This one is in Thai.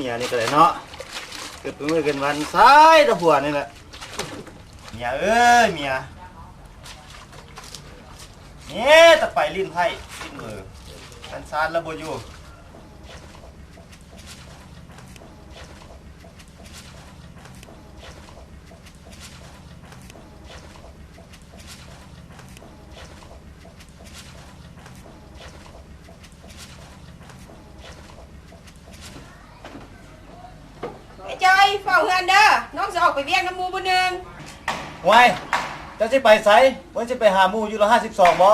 มียนี่ก็เลยเนาะเกิดเป็นมือกันวันซ้ายตะหัวนี่แหละเมียเอ้ยเมียเนี่ยตะไปลิ้นไพ่ลิ้นมือกันซานแล้วบอยู่ เฝ้าเฮือนเด้อน้องจะออกไปเวียงน้ำมูบุนึงไว้เจ้าสิไปไสว่าสิไปหาหมู่อยู่ละ52บ่